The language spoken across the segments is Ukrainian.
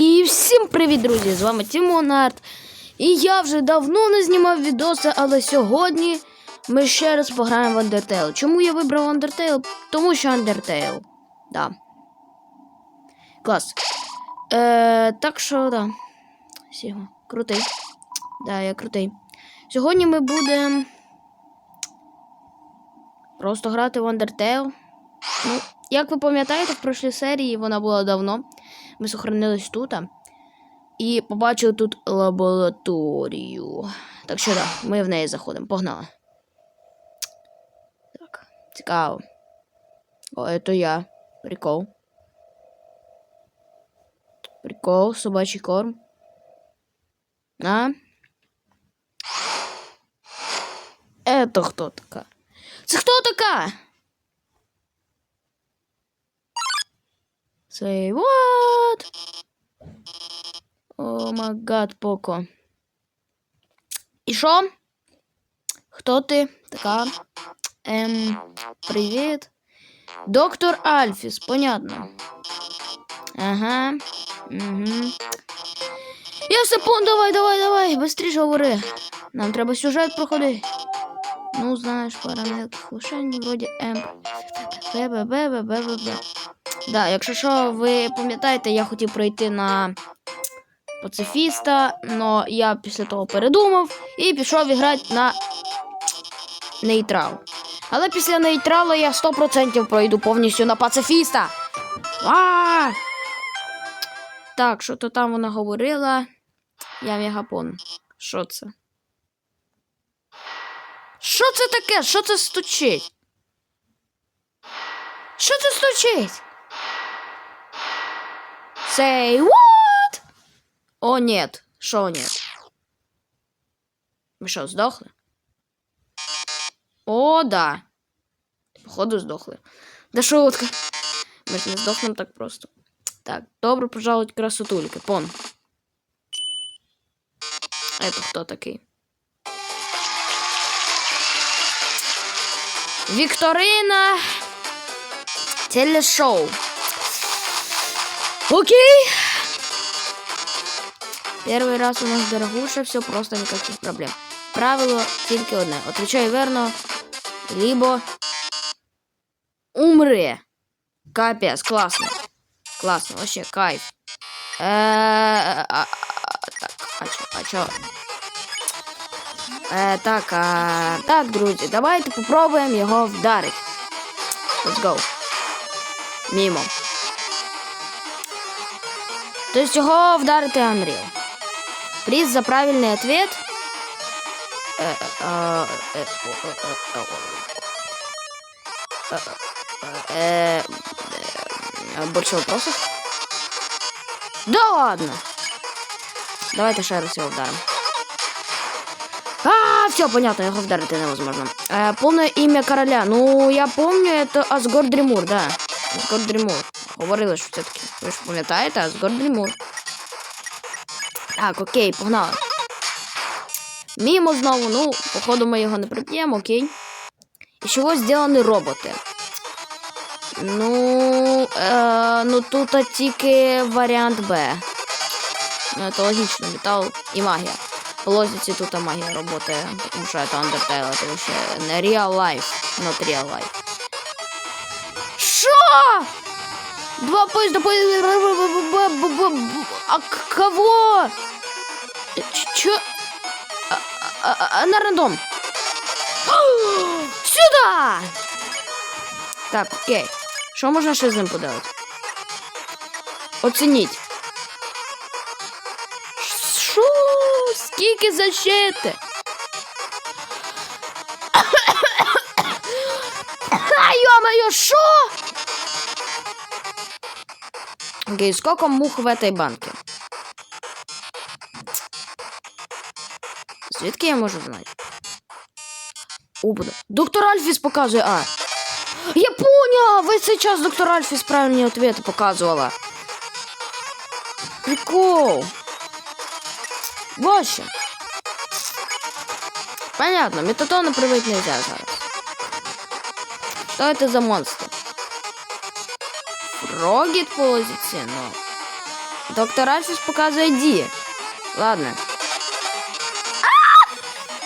І всім привіт, друзі! З вами Тімон Арт. І я вже давно не знімав відоси, але сьогодні ми ще раз пограємо в Undertale. Чому я вибрав Undertale? Тому що Undertale. Да. Клас. Е, так що, да. Сіго. Крутий. Да, я крутий. Сьогодні ми будемо просто грати в Undertale. Ну, як ви пам'ятаєте, в прошлій серії вона була давно. Ми сохранились тут. І побачили тут лабораторію. Так що да, ми в неї заходимо. Погнали. Так, цікаво. О, це я. Прикол. Прикол, собачий корм. А? Это хто така? Це хто така? Say what? О май гад, Поко. І що? Хто ти така? Ем, привіт. Доктор Альфіс, понятно. Ага. Угу. Я все давай, давай, давай, быстріше говори. Нам треба сюжет проходити. Ну, знаєш, пара мелких лишень, вроді М. Бе-бе-бе-бе-бе-бе. Да, якщо що, ви пам'ятаєте, я хотів пройти на пацифіста, але я після того передумав і пішов іграти на нейтрал. Але після нейтралу я 100% пройду повністю на пацифіста. А! Так, що то там вона говорила. Я мегапон. Що це? Що це таке? Що це стучить? Що це стучить? Say what? О, нет. Що нет? Ми що, здохли? О, да. Походу, здохли. Да шутка. Ми ж не здохнемо так просто. Так, добро пожаловать красотульки. Пон. Это хто такий? Вікторина. Телешоу. Окей. Первый раз у нас дорогуша, все просто никаких проблем. Правило тільки одне. Отвечай верно, либо умри. Капец, классно. Классно, вообще кайф. Э, а, а, Так, а чо, а чо? Е, так, а, так, друзі, давайте попробуємо його вдарити. Let's go. Мімо. То есть його вдарити Unreal. Приз за правильный ответ. Э, э, э, э, э, э, э, Больше вопросов? Да ладно. Давайте ще раз його вдаримо. А, все, понятно, його вдарити невозможно. Э, полное имя короля. Ну, я помню, это Асгор Дрімур, да. Асгор Дрімур. Говорили, що все-таки. Ви ж пам'ятаєте, Асгор Дрімур. Так, окей, погнали. Мімо знову, ну, походу ми його не приб'ємо, окей. Із чого зроблені роботи? Ну, е, ну тут тільки варіант Б. Ну, це логічно, метал і магія. По логіці тут магія працює, тому що це Undertale, це вообще не real life, not real life. Що? Два поезда, поезда, а к- кого? Ч- Чё? А, а, а, на рандом. Сюда! Так, окей. Що можна ще з ним подати? Оцініть. Що? Скільки защити? Ха, ё-моё, що? Окей, сколько мух в этой банке? Звідки я можу знати? Убуда. Доктор Альфіс показує А. Я понял! Весь цей час доктор Альфіс правильні ответи показувала. Прикол. Вообще. Понятно, метатона привить нельзя зараз. Что это за монстр? Фрогит позиции, но... Доктор Альфіс показує дії. Ладно.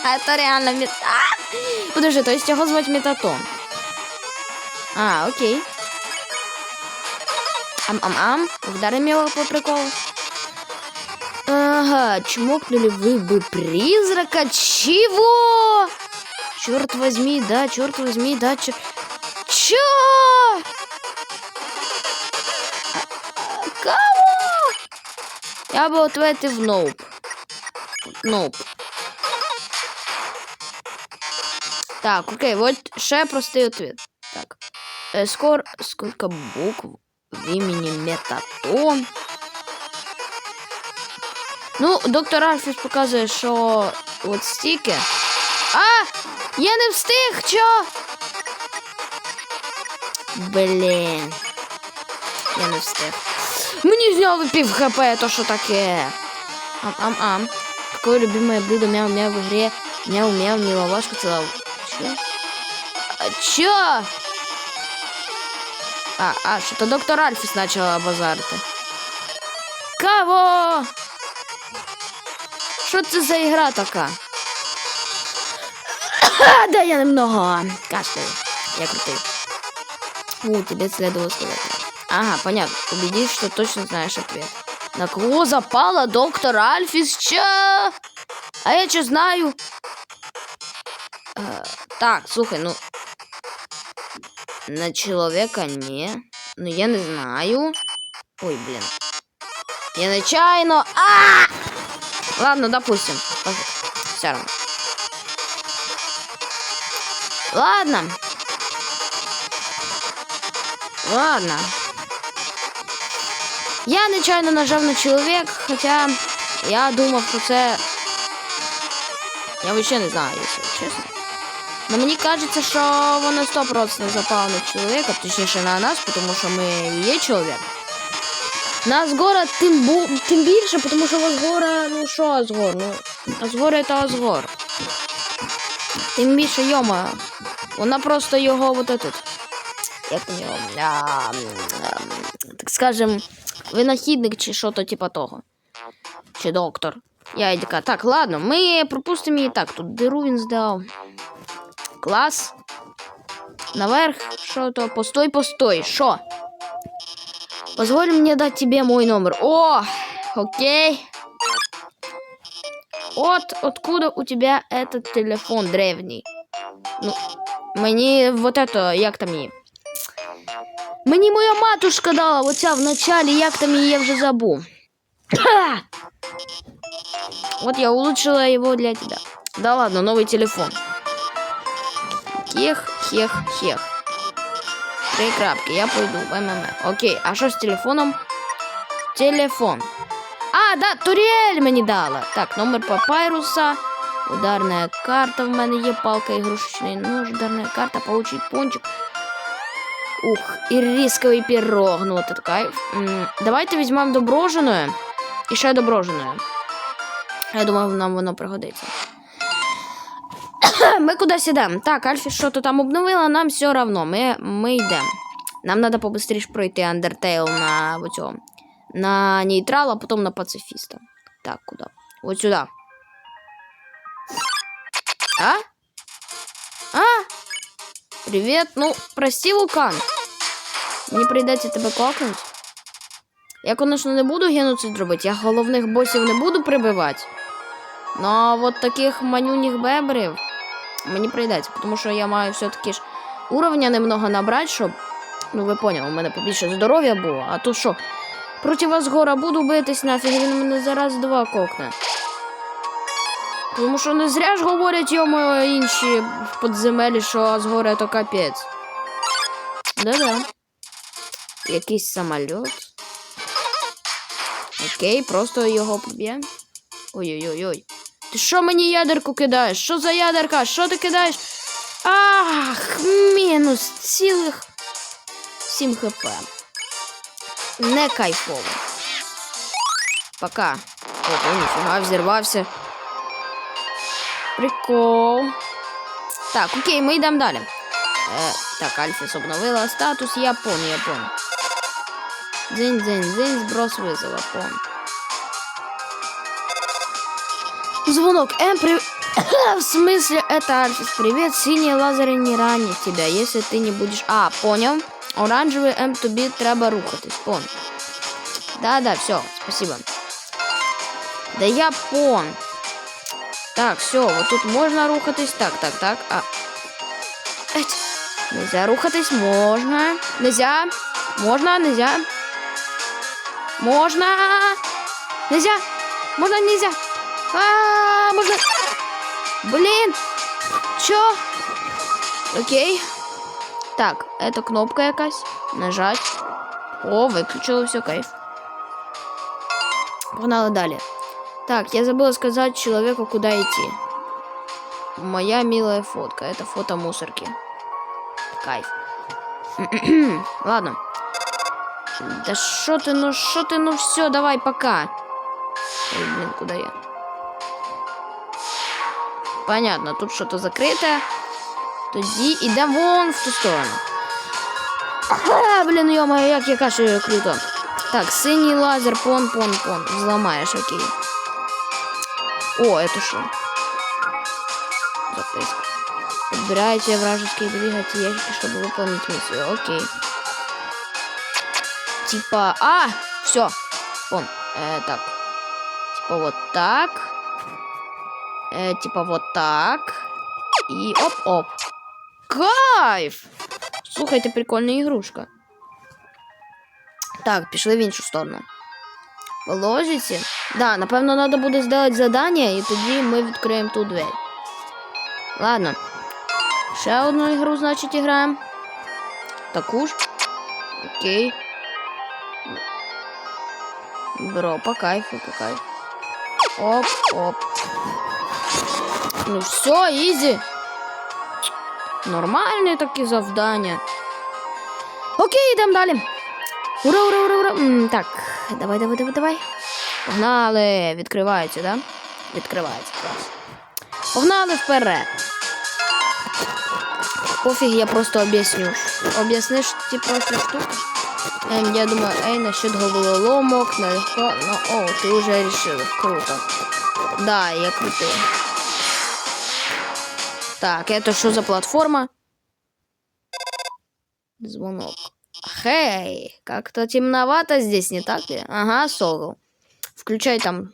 А, это реально мет... А! Подожди, то есть його звати Метатон. А, окей. Ам-ам-ам. Вдарим его по приколу. Ага, чмокнули вы бы призрака. Чего? Черт возьми, да, черт возьми, да, черт. Чё? Я бы ответив ноуп. Ноуп. Так, окей, вот ще простий ответ. Так. Э, скор... Сколько букв в імені Метатон? Ну, доктор Альфіс показує, що от стільки. А! Я не встиг, чо? Блін. Я не встиг. Мені зняли пів хп, то що таке? Ам-ам-ам. Какое любимое блюдо мяу-мяу в игре? Мяу-мяу, не лавашка целовал. Чё? А чё? А, а, что-то доктор Альфис начал базарити. Кого? Що це за ігра така? да я немного кашляю. Я крутый. У, тебе следовало сказать. Ага, понятно. Убедись, что точно знаешь ответ. На кого запала доктор Альфис? Чё? А я что знаю? Е, так, слухай, ну. На человека не. Ну я не знаю. Ой, блин. Я нечаянно. А! Ладно, допустим. Все равно. Ладно. Ладно. Я нечайно нажав на чоловік, хоча я думав, що це. Я вообще не знаю, якщо чесно. Но мені кажеться, що воно 100% запало на чоловіка, точніше на нас, тому що ми є чоловік. Нас гора тим, бу... тим більше, тому що Азгора, ну що Азгор? Ну, Азгор це Азгор. Тим більше йома. Вона просто його вот этот. Як у нього? Так скажем, винахідник чи що то типа того. Чи доктор. Я і така, так, ладно, ми пропустимо її так. Тут диру він здав. Клас. Наверх. Що то? Постой, постой. Що? Позволь мне дать тебе мой номер. О, окей. Вот откуда у тебя этот телефон древний. Ну, мені вот это, як там її? Мені моя матушка дала оця в началі, як там її я вже забув. Вот я улучшила его для тебя. Да ладно, новый телефон. Хех, хех, хех. Три крапки, я пойду в ММ. Окей, а що з телефоном? Телефон. А, да, Туріель мені дала. Так, номер папайруса. Ударная карта в мене є, палка ігрушечний нож, ударная карта, получить пончик. Ух, і рисковий пирог. Ну, от кайф. Давайте візьмемо доброжене. І ще доброжене. Я думаю, нам воно пригодиться. Ми кудись йдемо. Так, Альфі що-то там обновила, нам все равно. Ми, ми йдемо. Нам треба побыстріше пройти Undertale на оцього. На нейтрал, а потім на пацифіста. Так, куди? От сюди. А? А? Привіт. Ну, прости, Вулкан. Мені прийдеться тебе кокнути. Я, конечно, не буду геноцид робити, я головних босів не буду прибивати. Ну, а от таких манюніх бебрів мені прийдеться, тому що я маю все-таки ж уровня немного набрати, щоб. Ну, ви поняли, у мене побільше здоров'я було, а то що? Проти вас гора буду битись нафіг, він мене зараз два кокне. Тому що не зря ж говорять йому інші в подземелі, що Азгора то капець. Да-да. Якийсь самоліт. Окей, просто його поб'є. Ой-ой-ой. Ти що мені ядерку кидаєш? Що за ядерка? Що ти кидаєш? Ах, мінус цілих 7 хп. Не кайфово. Пока. Ого, ніфіга, взірвався. Прикол. Так, окей, ми йдемо далі. Е, так, Альфіс обновила статус, я пон, я пон. Дзинь, дзинь, дзинь, сброс вызова. Пон. Звонок. М, при... В смысле, это Альфис. Привет, синие лазеры не ранят тебя, если ты не будешь... А, понял. Оранжевый М, тобі треба рухатись. Пон. Да-да, все, спасибо. Да я пон. Так, все, вот тут можно рухатись. Так, так, так. А. Эть. Нельзя рухатись, можно. Нельзя. Можно, нельзя. Можно. Нельзя. Можно, нельзя. А, можно. Блин. Чё? Окей. Так, это кнопка якась. Нажать. О, выключила все, кайф. Погнали далі. Так, я забыла сказать человеку, куда идти. Моя милая фотка. Это фото мусорки. Кайф. Ладно. Да что ты, ну что ты, ну все, давай, пока. Ой, блин, куда я? Понятно, тут что-то закрытое. Тоді йдемо вон в ту сторону. А, блін, йо-моє, як я кашею круто. Так, синій лазер, пон, пон, пон. Взломаешь, окей. О, это что? Записка. Подбирайте вражеские двигатели ящики, чтобы выполнить миссию. Окей. Типа... А! Все. Вон. Э, так. Типа вот так. Э, типа вот так. И оп-оп. Кайф! Слухайте, прикольна ігрушка. Так, пішли в іншу сторону. Положите. Да, напевно, треба буде зробити задання, і тоді ми відкриємо ту двері. Ладно. Ще одну ігру, значить, граємо. Таку ж. Окей. Бро, по кайфу, по кайфу. Оп, оп. Ну все, ізі. Нормальні такі завдання. Окей, йдемо далі. Ура, ура, ура, ура. М, так, давай, давай, давай, давай. Погнали. Відкривається, да? Відкривається. Клас. Погнали вперед. Пофіг, я просто об'ясню. Об'ясниш ті просто штуки. Ем, я думаю, ей, насчет головоломок, налегко. Ну, о, ти вже решив. Круто. Да, я крутий. Так, это что за платформа? Звонок. Хей, как-то темновато здесь, не так ли? Ага, Сокол. Включай там.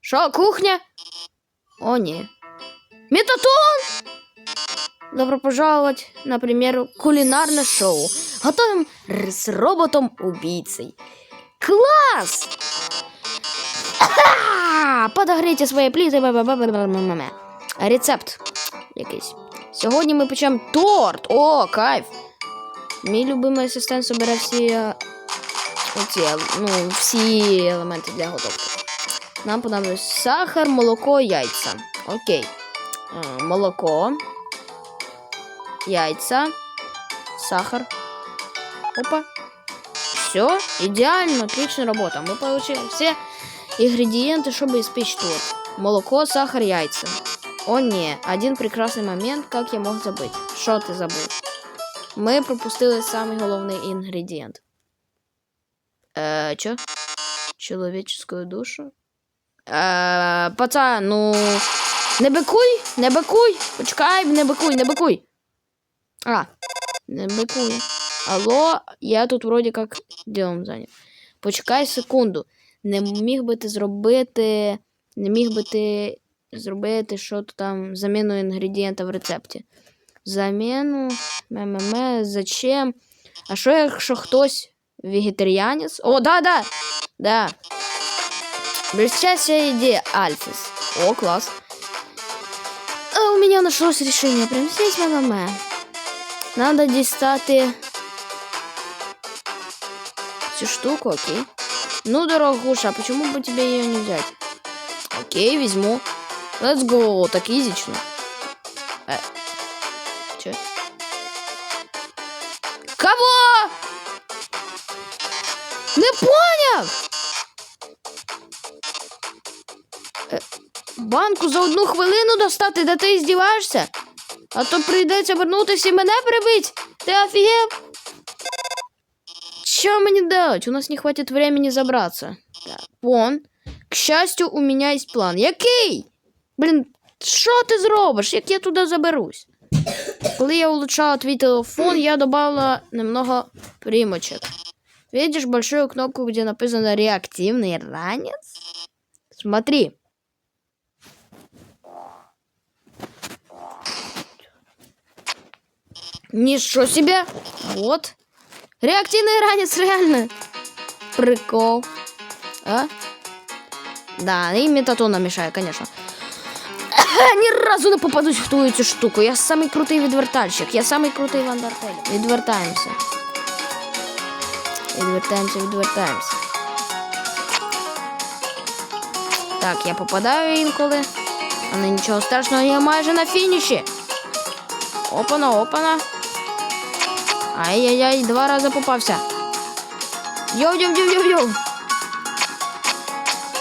Шо, кухня? О, не. Метатон! Добро пожаловать, например, кулинарное шоу. Готовим р- с роботом-убийцей. Класс! Ага! Подогрейте свої пліти. Ба-ба-ба-ба-ба-ба-ба-ба. Рецепт якийсь. Сьогодні ми печемо торт. О, кайф! Мій любимий асистент собере всі, е, оці, е, ну, всі елементи для готовки. Нам понадобиться сахар, молоко, яйця. Окей. Е, Молоко. Яйця. Сахар. Опа. Все, идеально, отличная работа. Мы получили все ингредиенты, чтобы испечь торт. Молоко, сахар, яйца. О, не, один прекрасный момент, как я мог забыть. Що ти забув? Ми пропустили самий головний інгредієнт. Е, чо? Чоловіческую душу? Е, пацан, ну. Не бикуй, не бикуй. Почекай, не бикуй, не бикуй. А, не бикуй. Алло, я тут вроді як ділом зайнят. Почекай секунду. Не міг би ти зробити. Не міг би ти зробити що то там заміну інгредієнта в рецепті. Заміну. МММ, зачем? А що, якщо хтось вегетаріанець? О, да, да! Да. Блестящая идея, Альфис. О, класс. А у меня нашлось решение. Прям здесь МММ. Надо дістати цю штуку, окей. Ну, дорогуша, а почему бы тебе ее не взять? Окей, возьму. Let's go. Так изично. Э. Че? Не Банку за одну хвилину достати, да ти здіваєшся? А то прийдеться вернутися і мене прибить. Ти офігів? что мне делать? У нас не хватит времени забраться. Вон. К счастью, у меня есть план. Який? Блін, що ти зробиш? Як я туди заберусь? Коли я улучшала твій телефон, я добавила немного примочек. Видишь большую кнопку, где написано «Реактивный ранец»? Смотри. Ничего себе! Вот. Реактивный ранец, реально. Прикол. А? Да, и метатона мешает, конечно. Ни разу не попадусь в твою цю штуку. Я самий крутий відвертальщик. Я самий крутий вандартель. Відвертаємося. Відвертаємося, відвертаємося. Так, я попадаю інколи. Але нічого страшного, я майже на фініші. Опана, опана. Ай-яй-яй, два рази попався. Йоу-йоу-йоу-йоу-йоу.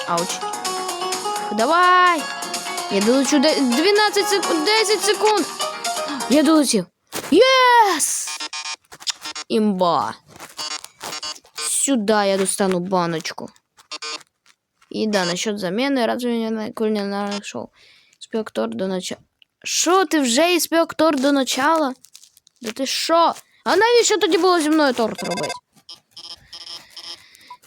Ауч. Давай. Я долечу де- 12 секунд, 10 секунд. Я долетів. Єс! Імба. Сюда я достану баночку. И да, насчет замены, разве на кулинарных шоу. Спектор до начала. Що, ти вже інспектор до начала? Да ти що? А навіщо тоді було зі мною торт робити?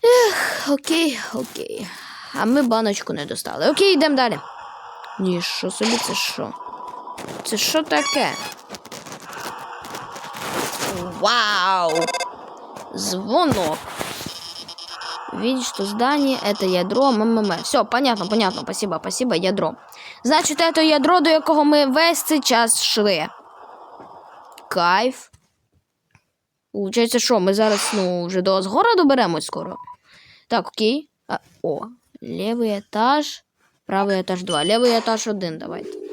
Ех, окей, окей. А ми баночку не достали. Окей, йдемо далі. Ні, що собі це що? Це що таке? Вау! Звонок. Видишь, что здание это ядро МММ. Все, понятно, понятно, спасибо, спасибо, ядро. Значить, это ядро, до якого ми весь цей час йшли. Кайф. Получається, що ми зараз ну, вже до Асгора доберемось скоро. Так, окей. А, о, левий етаж, правий етаж 2. Левий етаж 1, давайте.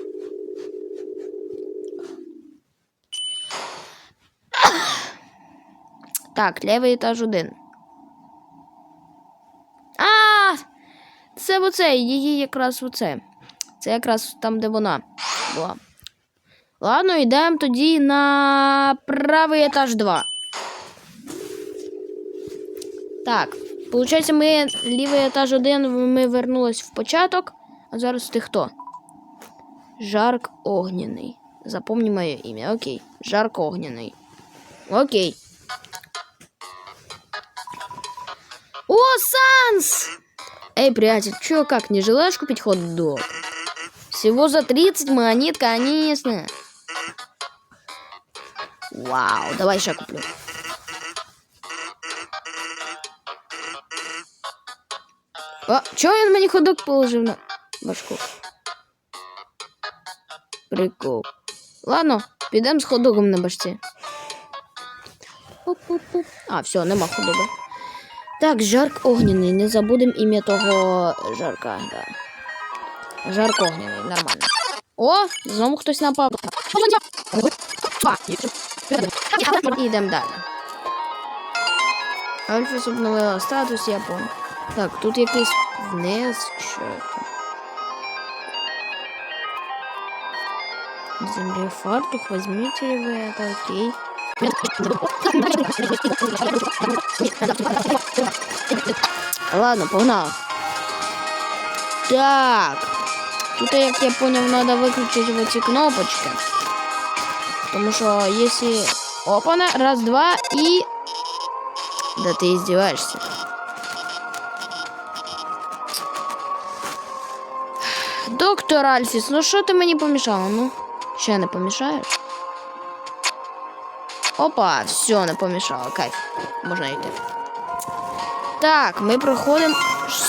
Так, левий етаж 1. А! Це оце, її якраз оце. Це якраз там, де вона була. Ладно, йдемо тоді на правий етаж 2. Так, получається, ми лівий етаж 1 ми вернулись в початок. А зараз ти хто? Жарк огняний. Запомни моє ім'я. Окей. Жарк огняний. Окей. О, Санс! Эй, приятель, чё, как, не желаешь купить хот-дог? Всего за 30 монет, конечно. Вау, давай еще куплю. А, чё він мені ходок положив на башку? Прикол. Ладно, підемо з ходогом на башці. Пу-пу-пу. А, все, нема ходога. Так, жарк огняний. Не забудем ім'я того жарка. Да. Жарк огняний, нормально. О, знову хтось напав. Ідемо далі. Альфа обновила статус, я понял. Так, тут якийсь вниз, що там. Земле фартух, возьмите ли окей. Ладно, погнали. Так. Тут, як я понял, надо выключить вот эти кнопочки. Потому что если... Опана, раз, два и... Да ты издеваешься. Доктор Альфіс, ну що ти мені помішала? Ну, ще не помішаєш? Опа, все, не помішала. Кайф. Можна йти. Так, ми проходимо.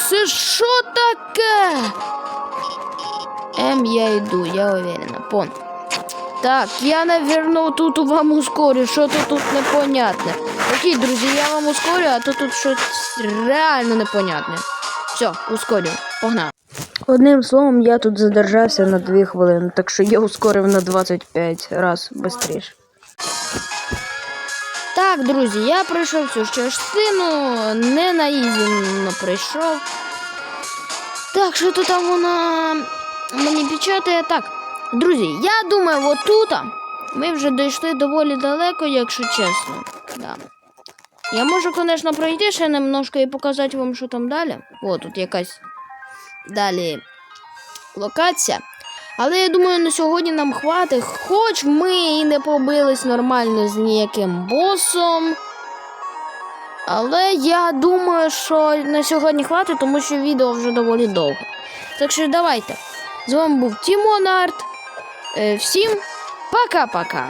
Це що таке? Ем, я йду, я уверена. Пон. Так, я, наверное, тут вам ускорю. Що-то тут непонятне. Окей, друзі, я вам ускорю, а то тут щось реально непонятне. Все, ускорю. Погнали. Одним словом, я тут задержався на 2 хвилини, так що я ускорив на 25 раз швидше. Так, друзі, я пройшов цю частину, не на ізі прийшов. Так, що тут там вона мені печатає? Так, друзі, я думаю, отут ми вже дійшли доволі далеко, якщо чесно. Да. Я можу, звісно, пройти ще немножко і показати вам, що там далі. О, тут якась далі локація. Але я думаю, на сьогодні нам хватить, хоч ми і не побились нормально з ніяким босом. Але я думаю, що на сьогодні хватить, тому що відео вже доволі довго. Так що давайте. З вами був Тімон Арт. Всім пока-пока.